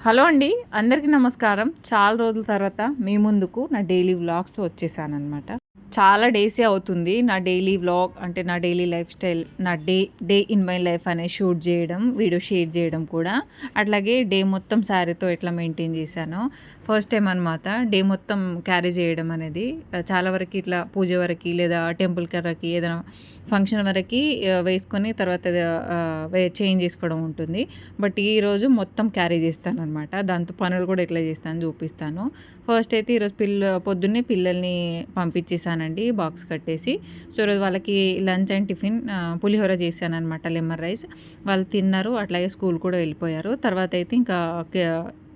Hello అండి అందరికీ నమస్కారం. చాలా రోజుల తర్వాత మీ ముందుకు నా డైలీ వ్లాగ్స్తో వచ్చేసాను అనమాట చాలా డేసే అవుతుంది నా డైలీ వ్లాగ్ అంటే నా డైలీ లైఫ్ స్టైల్ నా day day in my life అనే షూట్ చేయడం వీడియో షేర్ చేయడం కూడా. అట్లాగే డే మొత్తం శారీతో ఎట్లా మెయింటైన్ చేశాను ఫస్ట్ టైం అనమాట డే మొత్తం క్యారీ చేయడం అనేది. చాలా వరకు ఇట్లా పూజ వరకు లేదా టెంపుల్ కర్రకి ఏదైనా ఫంక్షన్ వరకు వేసుకొని తర్వాత చేంజ్ చేసుకోవడం ఉంటుంది. బట్ ఈరోజు మొత్తం క్యారీ చేస్తాను అనమాట దాంతో పనులు కూడా ఎట్లా చేస్తాను చూపిస్తాను. ఫస్ట్ అయితే ఈరోజు పిల్ల పొద్దున్నే పిల్లల్ని పంపించేసానండి బాక్స్ కట్టేసి. సో ఈరోజు వాళ్ళకి లంచ్ అండ్ టిఫిన్ పులిహోర చేశాను అనమాట లెమన్ రైస్. వాళ్ళు తిన్నారు అట్లాగే స్కూల్ కూడా వెళ్ళిపోయారు. తర్వాత అయితే ఇంకా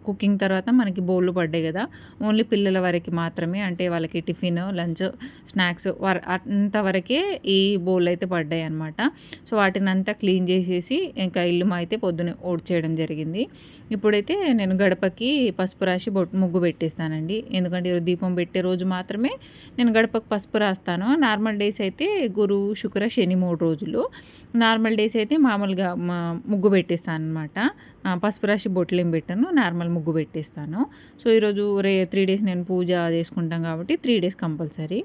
కుకింగ్ తర్వాత మనకి బౌళ్ళు పడ్డాయి కదా. ఓన్లీ పిల్లల వరకు మాత్రమే అంటే వాళ్ళకి టిఫిన్ లంచ్ స్నాక్స్ అంతవరకే ఈ బౌల్ అయితే పడ్డాయి అనమాట సో వాటిని అంతా క్లీన్ చేసేసి ఇంకా ఇల్లు మా అయితే ఓడ్ చేయడం జరిగింది. ఇప్పుడైతే నేను గడపకి పసుపు రాసి బొట్టు ముగ్గు పెట్టేస్తానండి. ఎందుకంటే దీపం పెట్టే రోజు మాత్రమే నేను గడపకి పసుపు రాస్తాను. నార్మల్ డేస్ అయితే గురు శుక్ర శని మూడు రోజులు. నార్మల్ డేస్ అయితే మామూలుగా ముగ్గు పెట్టేస్తాను అనమాట పసుపు రాసి బొట్లు ఏం పెట్టాను నార్మల్ ముగ్గు పెట్టేస్తాను. సో ఈరోజు రే త్రీ డేస్ నేను పూజ చేసుకుంటాం కాబట్టి త్రీ డేస్ కంపల్సరీ.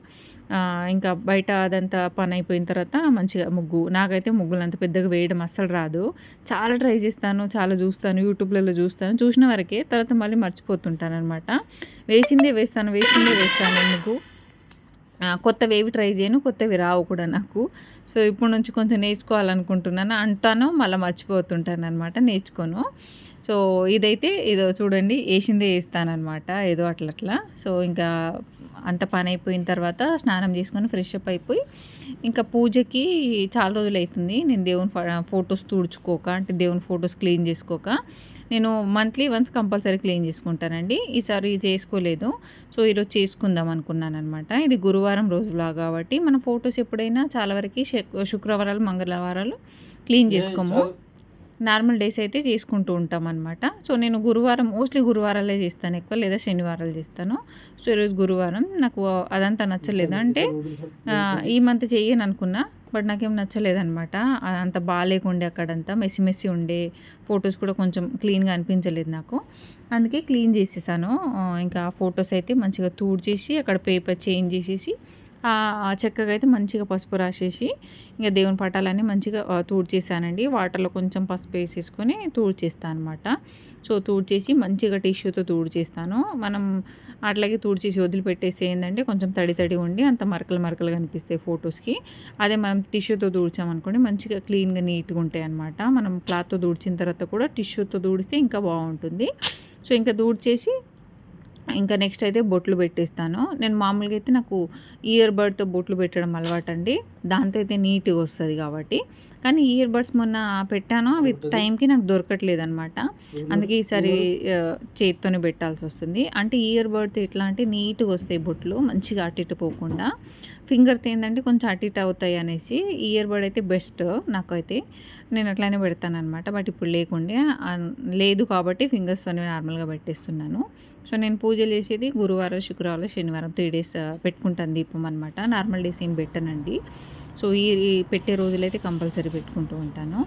ఇంకా బయట అదంతా పని అయిపోయిన తర్వాత మంచిగా ముగ్గు నాకైతే ముగ్గులు అంత పెద్దగా వేయడం అస్సలు రాదు. చాలా ట్రై చేస్తాను చాలా చూస్తాను యూట్యూబ్లలో చూస్తాను. చూసిన వరకే తర్వాత మళ్ళీ మర్చిపోతుంటాను అనమాట వేసిందే వేస్తాను వేసిందే వేస్తాను ఎందుకు? కొత్తవి ఏవి ట్రై చేయను కొత్తవి రావు కూడా నాకు. సో ఇప్పటి నుంచి కొంచెం నేర్చుకోవాలనుకుంటున్నాను. అంటాను మళ్ళీ మర్చిపోతుంటాను అనమాట నేర్చుకోను. సో ఇదైతే ఏదో చూడండి వేసిందే వేస్తానమాట ఏదో అట్లా అట్లా సో ఇంకా అంత పని అయిపోయిన తర్వాత స్నానం చేసుకొని ఫ్రెష్ అప్ అయిపోయి ఇంకా పూజకి చాలా రోజులు అవుతుంది నేను దేవుని ఫొటోస్ తుడుచుకోక అంటే దేవుని ఫొటోస్ క్లీన్ చేసుకోక నేను మంత్లీ వన్స్ కంపల్సరీ క్లీన్ చేసుకుంటానండి. ఈసారి చేసుకోలేదు. సో ఈరోజు చేసుకుందాం అనుకున్నాను అనమాట ఇది గురువారం రోజులా కాబట్టి మన ఫొటోస్ ఎప్పుడైనా చాలా వరకు శుక్రవారాలు మంగళవారాలు క్లీన్ చేసుకోము. నార్మల్ డేస్ అయితే చేసుకుంటూ ఉంటాం అనమాట సో నేను గురువారం మోస్ట్లీ గురువారాలే చేస్తాను ఎక్కువ లేదా శనివారాలు చేస్తాను. సో ఈరోజు గురువారం. నాకు అదంతా నచ్చలేదు. అంటే ఈ మంత్ చెయ్యను అనుకున్నా. బట్ నాకేం నచ్చలేదనమాట అంత బాగాలేకుండే అక్కడంతా. మెస్సి మెస్సి ఉండే ఫొటోస్ కూడా కొంచెం క్లీన్గా అనిపించలేదు నాకు. అందుకే క్లీన్ చేసేసాను. ఇంకా ఫొటోస్ అయితే మంచిగా చేసి అక్కడ పేపర్ చేంజ్ చేసేసి ఆ చెక్కగా అయితే మంచిగా పసుపు రాసేసి ఇంకా దేవుని పటాలన్నీ మంచిగా తూడ్చేసానండి. వాటర్లో కొంచెం పసుపు వేసేసుకొని తూడ్చేస్తాను అనమాట సో తూడ్చేసి మంచిగా టిష్యూతో తూడ్చేస్తాను. మనం అట్లాగే తూడ్చేసి వదిలిపెట్టేసి ఏంటంటే కొంచెం తడి తడి ఉండి అంత మరకలు మరకలు కనిపిస్తాయి ఫొటోస్కి. అదే మనం టిష్యూతో దూడ్చామనుకోండి మంచిగా క్లీన్గా నీట్గా ఉంటాయి అనమాట మనం క్లాత్తో దూడ్చిన తర్వాత కూడా టిష్యూతో దూడిస్తే ఇంకా బాగుంటుంది. సో ఇంకా దూడ్చేసి ఇంకా నెక్స్ట్ అయితే బొట్లు పెట్టేస్తాను. నేను మామూలుగా అయితే నాకు ఇయర్ బడ్తో బొట్లు పెట్టడం అలవాటు అండి దాంతో అయితే నీట్గా వస్తుంది కాబట్టి. కానీ ఇయర్ బడ్స్ మొన్న పెట్టాను. అవి టైంకి నాకు దొరకట్లేదు అనమాట అందుకే ఈసారి చేతితోనే పెట్టాల్సి వస్తుంది అంటే ఇయర్ బడ్తో ఎట్లా అంటే నీట్గా వస్తాయి బొట్లు? మంచిగా అటు ఇటు పోకుండా. ఫింగర్తో ఏంటంటే కొంచెం అటు ఇటు అవుతాయి అనేసి ఇయర్ బడ్ అయితే బెస్ట్ నాకైతే. నేను అట్లానే పెడతానమాట బట్ ఇప్పుడు లేకుండే లేదు కాబట్టి ఫింగర్స్తో నార్మల్గా పెట్టేస్తున్నాను. సో నేను పూజలు చేసేది గురువారం శుక్రవారం శనివారం త్రీ డేస్ పెట్టుకుంటాను దీపం అనమాట నార్మల్ డేస్ ఏం పెట్టనండి. సో ఈ పెట్టే రోజులైతే కంపల్సరీ పెట్టుకుంటూ ఉంటాను.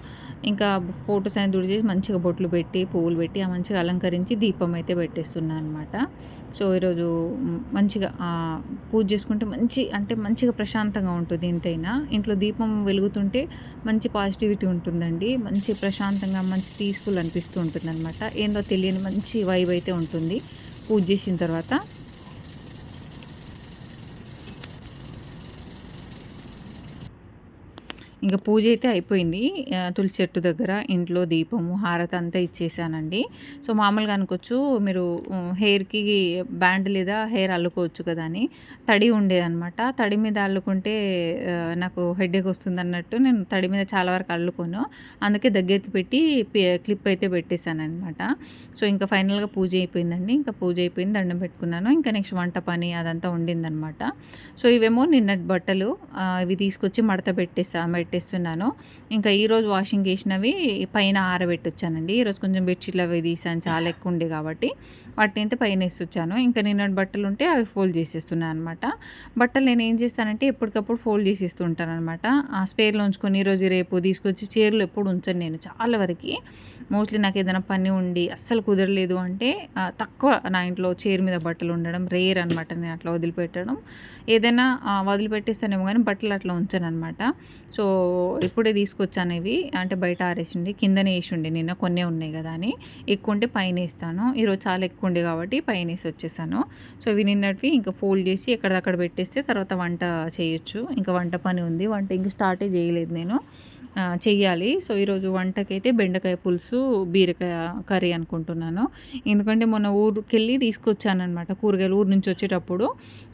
ఇంకా ఫొటోస్ అనేది దుడి చేసి మంచిగా బొట్లు పెట్టి పువ్వులు పెట్టి ఆ మంచిగా అలంకరించి దీపం అయితే పెట్టేస్తున్నాను అనమాట సో ఈరోజు మంచిగా పూజ చేసుకుంటే మంచి అంటే మంచిగా ప్రశాంతంగా ఉంటుంది ఎంతైనా. ఇంట్లో దీపం వెలుగుతుంటే మంచి పాజిటివిటీ ఉంటుందండి. మంచి ప్రశాంతంగా మంచి పీస్ఫుల్ అనిపిస్తూ ఉంటుంది అనమాట ఏందో తెలియని మంచి వైబ్ అయితే ఉంటుంది. పూజ చేసిన తర్వాత ఇంకా పూజ అయితే అయిపోయింది. తులసి చెట్టు దగ్గర ఇంట్లో దీపము హారతి అంతా ఇచ్చేసానండి. సో మామూలుగా అనుకోవచ్చు మీరు హెయిర్కి బ్యాండ్ లేదా హెయిర్ అల్లుకోవచ్చు కదా అని. తడి ఉండేదన్నమాట తడి మీద అల్లుకుంటే నాకు హెడ్ఏక్ వస్తుంది అన్నట్టు నేను తడి మీద చాలా వరకు అల్లుకోను. అందుకే దగ్గరికి పెట్టి క్లిప్ అయితే పెట్టేశాను అనమాట సో ఇంకా ఫైనల్గా పూజ అయిపోయిందండి. ఇంకా పూజ అయిపోయింది దండం పెట్టుకున్నాను. ఇంకా నెక్స్ట్ వంట పని అదంతా ఉండిందనమాట సో ఇవేమో నిన్నటి బట్టలు ఇవి తీసుకొచ్చి మడత పెట్టేసా పెట్టేస్తున్నాను. ఇంకా ఈరోజు వాషింగ్ చేసినవి పైన ఆరబెట్టొచ్చానండి. ఈరోజు కొంచెం బెడ్షీట్లు అవి తీసాను. చాలా ఎక్కువ ఉండే కాబట్టి వాటిని అయితే పైన వేసొచ్చాను. ఇంకా నిన్న బట్టలు ఉంటే అవి ఫోల్డ్ చేసేస్తున్నాను అనమాట బట్టలు నేను ఏం చేస్తానంటే ఎప్పటికప్పుడు ఫోల్డ్ చేసేస్తూ ఉంటాను అనమాట ఆ స్పేర్లో ఉంచుకొని ఈరోజు రేపు తీసుకొచ్చి చీరలు ఎప్పుడు ఉంచను నేను చాలా వరకు. మోస్ట్లీ నాకు ఏదైనా పని ఉండి అస్సలు కుదరలేదు అంటే తక్కువ నా ఇంట్లో చైర్ మీద బట్టలు ఉండడం రేర్ అనమాట నేను అట్లా వదిలిపెట్టడం. ఏదైనా వదిలిపెట్టేస్తానేమో కానీ బట్టలు అట్లా ఉంచాను అనమాట సో ఇప్పుడే తీసుకొచ్చాను ఇవి అంటే బయట ఆరేసిండి కిందనే వేసి నిన్న కొన్నే ఉన్నాయి కదా అని. ఎక్కువ ఉంటే పైన వేస్తాను. ఈరోజు చాలా ఎక్కువ ఉండే కాబట్టి పైన వేసి వచ్చేసాను. సో ఇవి నిన్నటివి ఇంకా ఫోల్డ్ చేసి ఎక్కడదక్కడ పెట్టేస్తే తర్వాత వంట చేయొచ్చు. ఇంకా వంట పని ఉంది. వంట ఇంకా స్టార్టే చేయలేదు నేను. చెయ్యాలి. సో ఈరోజు వంటకైతే బెండకాయ పులుసు బీరకాయ కర్రీ అనుకుంటున్నాను. ఎందుకంటే మొన్న ఊరికి వెళ్ళి తీసుకొచ్చానమాట కూరగాయలు ఊరు నుంచి వచ్చేటప్పుడు.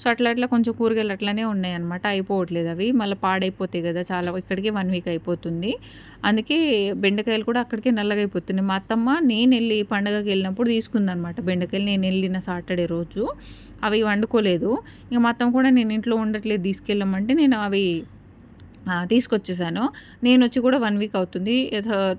సో అట్లా అట్లా కొంచెం కూరగాయలు అట్లానే ఉన్నాయన్నమాట. అయిపోవట్లేదు అవి. మళ్ళీ పాడైపోతాయి కదా చాలా. ఇక్కడికి వన్ వీక్ అయిపోతుంది. అందుకే బెండకాయలు కూడా అక్కడికే నల్లగా అయిపోతున్నాయి మా అత్తమ్మ నేను వెళ్ళి పండగకి వెళ్ళినప్పుడు తీసుకుందనమాట బెండకాయలు. నేను వెళ్ళిన సాటర్డే రోజు. అవి వండుకోలేదు. ఇంకా మా అత్తమ్మ కూడా నేను ఇంట్లో ఉండట్లేదు తీసుకెళ్ళమంటే నేను అవి తీసుకొచ్చేసాను. నేను వచ్చి కూడా వన్ వీక్ అవుతుంది.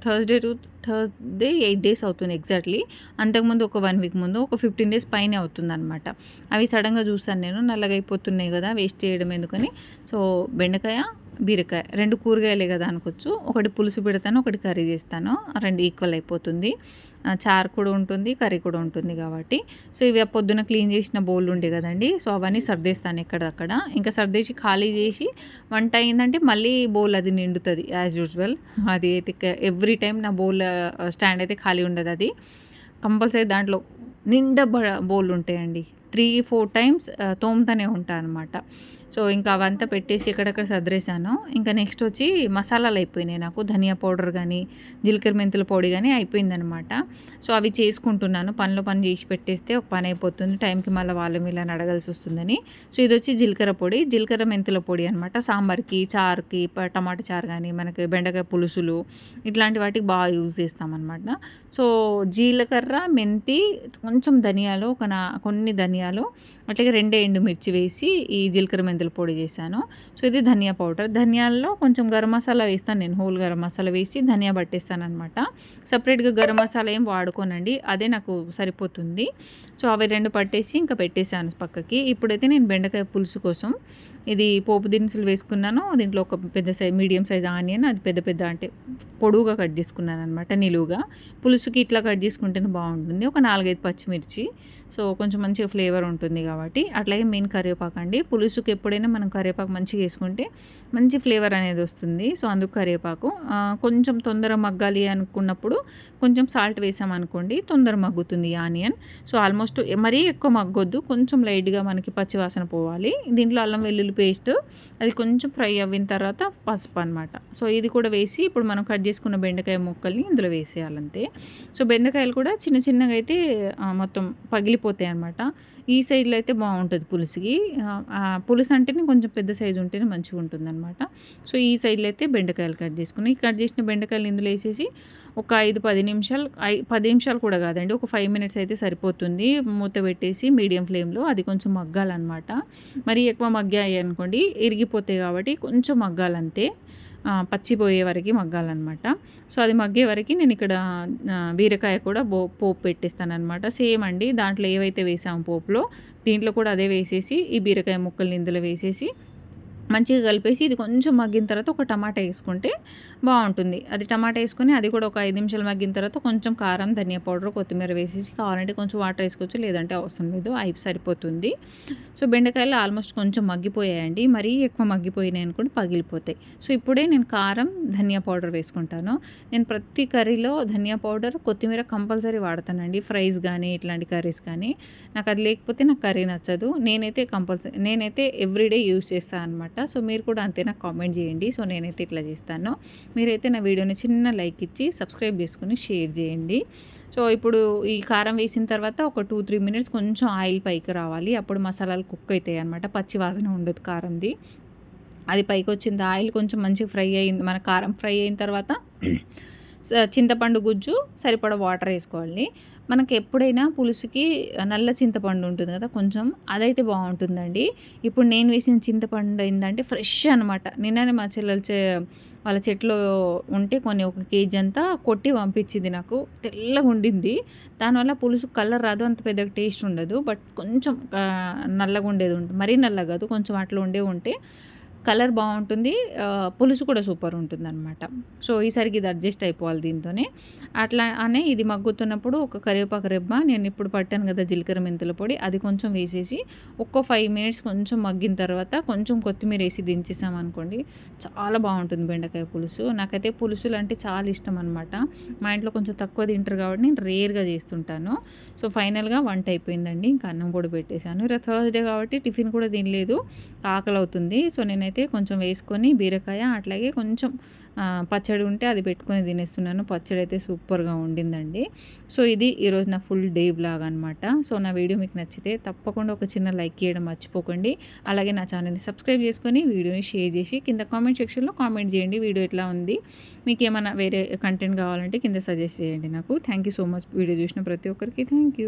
Thursday to Thursday eight days అవుతుంది ఎగ్జాక్ట్లీ అంతకుముందు ఒక వన్ వీక్ ముందు ఒక ఫిఫ్టీన్ డేస్ పైనే అవుతుంది అనమాట అవి సడన్గా చూసాను నేను. నల్లగా అయిపోతున్నాయి కదా వేస్ట్ చేయడం ఎందుకని. సో బెండకాయ బీరకాయ రెండు కూరగాయలే కదా అనుకోవచ్చు. ఒకటి పులుసు పెడతాను ఒకటి కర్రీ చేస్తాను. రెండు ఈక్వల్ అయిపోతుంది. చార్ చారు కూడా ఉంటుంది కర్రీ కూడా ఉంటుంది కాబట్టి. సో ఇవి పొద్దున క్లీన్ చేసిన బౌల్ ఉండే కదండి. సో అవన్నీ సర్దేస్తాను ఎక్కడక్కడ ఇంకా సర్దేసి ఖాళీ చేసి వంట అయిందంటే మళ్ళీ బౌల్ అది నిండుతుంది యాజ్ యూజువల్ అది అయితే ఎవ్రీ టైం నా బౌల్ స్టాండ్ అయితే ఖాళీ ఉండదు అది. కంపల్సరీ దాంట్లో నిండా బౌల్ ఉంటాయండి. త్రీ ఫోర్ టైమ్స్ తోముతూనే ఉంటాను అనమాట సో ఇంకా అవంతా పెట్టేసి ఎక్కడెక్కడ సదిరేసాను ఇంకా నెక్స్ట్ వచ్చి మసాలాలు అయిపోయినాయి నాకు. ధనియా పౌడర్ కానీ జీలకర్ర మెంతుల పొడి కానీ అయిపోయిందనమాట. సో అవి చేసుకుంటున్నాను. పనిలో పని చేసి పెట్టేస్తే ఒక పని అయిపోతుంది. టైంకి మళ్ళీ వాళ్ళు మీద అడగాల్సి వస్తుందని. సో ఇది వచ్చి జీలకర్ర పొడి. జీలకర్ర మెంతుల పొడి అనమాట. సాంబార్కి చారుకి టమాటా చారు కానీ మనకి బెండకాయ పులుసులు ఇట్లాంటి వాటికి బాగా యూజ్ చేస్తామన్నమాట సో జీలకర్ర మెంతి కొంచెం ధనియాలు ఒక నా కొన్ని ధనియాలు అట్లాగే రెండే ఎండు మిర్చి వేసి ఈ జీలకర్ర మెంతి మెంతుల పొడి చేశాను. సో ఇది ధనియా పౌడర్. ధనియాల్లో కొంచెం గరం మసాలా వేస్తాను నేను. హోల్ గరం మసాలా వేసి ధనియా పట్టేస్తాను అనమాట సపరేట్గా గరం మసాలా ఏం వాడుకోనండి. అదే నాకు సరిపోతుంది. సో అవి రెండు పట్టేసి ఇంకా పెట్టేశాను పక్కకి. ఇప్పుడైతే నేను బెండకాయ పులుసు కోసం ఇది పోపు దినుసులు వేసుకున్నాను. దీంట్లో ఒక పెద్ద సైజ్ మీడియం సైజ్ ఆనియన్ అది పెద్ద పెద్ద అంటే పొడువుగా కట్ చేసుకున్నాను అనమాట నిలువుగా. పులుసుకి ఇట్లా కట్ చేసుకుంటేనే బాగుంటుంది. ఒక నాలుగైదు పచ్చిమిర్చి. సో కొంచెం మంచిగా ఫ్లేవర్ ఉంటుంది కాబట్టి. అట్లాగే మెయిన్ కరివేపాకు అండి. పులుసుకి ఎప్పుడైనా మనం కరివేపాకు మంచిగా వేసుకుంటే మంచి ఫ్లేవర్ అనేది వస్తుంది. సో అందుకు కరివేపాకు. కొంచెం తొందర మగ్గాలి అనుకున్నప్పుడు కొంచెం సాల్ట్ వేసాం అనుకోండి తొందర మగ్గుతుంది ఆనియన్. సో ఆల్మోస్ట్ మరీ ఎక్కువ మగ్గొద్దు కొంచెం లైట్గా మనకి పచ్చివాసన పోవాలి. దీంట్లో అల్లం వెల్లుల్లి పేస్ట్ అది కొంచెం ఫ్రై అయిన తర్వాత పసుపు అనమాట సో ఇది కూడా వేసి ఇప్పుడు మనం కట్ చేసుకున్న బెండకాయ ముక్కల్ని ఇందులో వేసేయాలంతే. సో బెండకాయలు కూడా చిన్న చిన్నగా అయితే మొత్తం పగిలిపోతాయి అనమాట ఈ సైడ్లో అయితే బాగుంటుంది పులుసుకి. పులుసు అంటేనే కొంచెం పెద్ద సైజు ఉంటేనే మంచిగా ఉంటుంది అనమాట సో ఈ సైడ్లో అయితే బెండకాయలు కట్ చేసుకుని కట్ చేసిన బెండకాయలు ఇందులో వేసేసి ఒక ఐదు పది నిమిషాలు ఐ పది నిమిషాలు కూడా కాదండి ఒక ఫైవ్ మినిట్స్ అయితే సరిపోతుంది. మూత పెట్టేసి మీడియం ఫ్లేమ్లో అది కొంచెం మగ్గాలన్నమాట. మరి ఎక్కువ మగ్గాయి అనుకోండి ఇరిగిపోతాయి కాబట్టి కొంచెం మగ్గాలంతే. పచ్చిపోయే వరకు మగ్గాలన్నమాట. సో అది మగ్గే వరకు నేను ఇక్కడ బీరకాయ కూడా బో పోపు పెట్టేస్తానమాట సేమ్ అండి దాంట్లో ఏవైతే వేసాము పోపులో దీంట్లో కూడా అదే వేసేసి ఈ బీరకాయ ముక్కల్ని ఇందులో వేసేసి మంచిగా కలిపేసి ఇది కొంచెం మగ్గిన తర్వాత ఒక టమాటా వేసుకుంటే బాగుంటుంది. అది టమాటా వేసుకొని అది కూడా ఒక ఐదు నిమిషాలు మగ్గిన తర్వాత కొంచెం కారం ధనియా పౌడర్ కొత్తిమీర వేసేసి కావాలంటే కొంచెం వాటర్ వేసుకోవచ్చు లేదంటే అవసరం లేదు అయిపు సరిపోతుంది. సో బెండకాయలు ఆల్మోస్ట్ కొంచెం మగ్గిపోయాయండి. మరీ ఎక్కువ మగ్గిపోయినాయి అనుకోండి పగిలిపోతాయి. సో ఇప్పుడే నేను కారం ధనియా పౌడర్ వేసుకుంటాను. నేను ప్రతి కర్రీలో ధనియా పౌడర్ కొత్తిమీర కంపల్సరీ వాడతానండి. ఫ్రైస్ కానీ ఇట్లాంటి కర్రీస్ కానీ. నాకు అది లేకపోతే నాకు కర్రీ నచ్చదు. నేనైతే కంపల్సరీ నేనైతే ఎవ్రీడే యూజ్ చేస్తాను అనమాట సో మీరు కూడా అంతే నాకు కామెంట్ చేయండి. సో నేనైతే ఇట్లా చేస్తాను. మీరైతే నా వీడియోని చిన్న లైక్ ఇచ్చి సబ్స్క్రైబ్ చేసుకుని షేర్ చేయండి. సో ఇప్పుడు ఈ కారం వేసిన తర్వాత ఒక టూ త్రీ మినిట్స్ కొంచెం ఆయిల్ పైకి రావాలి. అప్పుడు మసాలాలు కుక్ అవుతాయి అనమాట. పచ్చి వాసన ఉండదు కారంది. అది పైకి వచ్చింది ఆయిల్ కొంచెం మంచిగా ఫ్రై అయింది. మన కారం ఫ్రై అయిన తర్వాత చింతపండు గుజ్జు సరిపడ వాటర్ వేసుకోవాలి. మనకి ఎప్పుడైనా పులుసుకి నల్ల చింతపండు ఉంటుంది కదా కొంచెం అదైతే బాగుంటుందండి. ఇప్పుడు నేను వేసిన చింతపండు ఏంటంటే ఫ్రెష్ అనమాట నిన్ననే మా చెల్లెలు చే వాళ్ళ చెట్లో ఉంటే కొన్ని ఒక కేజీ అంతా కొట్టి పంపించింది నాకు. తెల్లగా ఉండింది. దానివల్ల పులుసు కలర్ రాదు అంత పెద్దగా టేస్ట్ ఉండదు. బట్ కొంచెం నల్లగా ఉండేది ఉంటుంది మరీ నల్లగా కాదు కొంచెం అట్లా ఉండే ఉంటే కలర్ బాగుంటుంది పులుసు కూడా సూపర్ ఉంటుంది అనమాట సో ఈసారికి ఇది అడ్జస్ట్ అయిపోవాలి దీంతోనే. అట్లా అనే ఇది మగ్గుతున్నప్పుడు ఒక కరివేపాకు రెబ్బ నేను ఇప్పుడు పట్టాను కదా జీలకర్ర మెంతుల పొడి అది కొంచెం వేసేసి ఒక్క ఫైవ్ మినిట్స్ కొంచెం మగ్గిన తర్వాత కొంచెం కొత్తిమీర వేసి దించేసాం అనుకోండి చాలా బాగుంటుంది బెండకాయ పులుసు. నాకైతే పులుసులు అంటే చాలా ఇష్టం అనమాట మా ఇంట్లో కొంచెం తక్కువ తింటారు కాబట్టి నేను రేర్గా చేస్తుంటాను. సో ఫైనల్గా వంట అయిపోయిందండి. ఇంకా అన్నం కూడా పెట్టేశాను. ఇక థర్స్డే కాబట్టి టిఫిన్ కూడా తినలేదు. ఆకలి అవుతుంది సో నేనైతే కొంచెం వేసుకొని బీరకాయ అట్లాగే కొంచెం పచ్చడి ఉంటే అది పెట్టుకొని తినేస్తున్నాను. పచ్చడి అయితే సూపర్గా ఉండిందండి. సో ఇది ఈరోజు నా ఫుల్ డే బ్లాగ్ అనమాట సో నా వీడియో మీకు నచ్చితే తప్పకుండా ఒక చిన్న లైక్ చేయడం మర్చిపోకండి. అలాగే నా ఛానల్ని సబ్స్క్రైబ్ చేసుకొని వీడియోని షేర్ చేసి కింద కామెంట్ సెక్షన్లో కామెంట్ చేయండి వీడియో ఎట్లా ఉంది. మీకు ఏమైనా వేరే కంటెంట్ కావాలంటే కింద సజెస్ట్ చేయండి నాకు. Thank you so much. Video చూసిన ప్రతి ఒక్కరికి థ్యాంక్ యూ.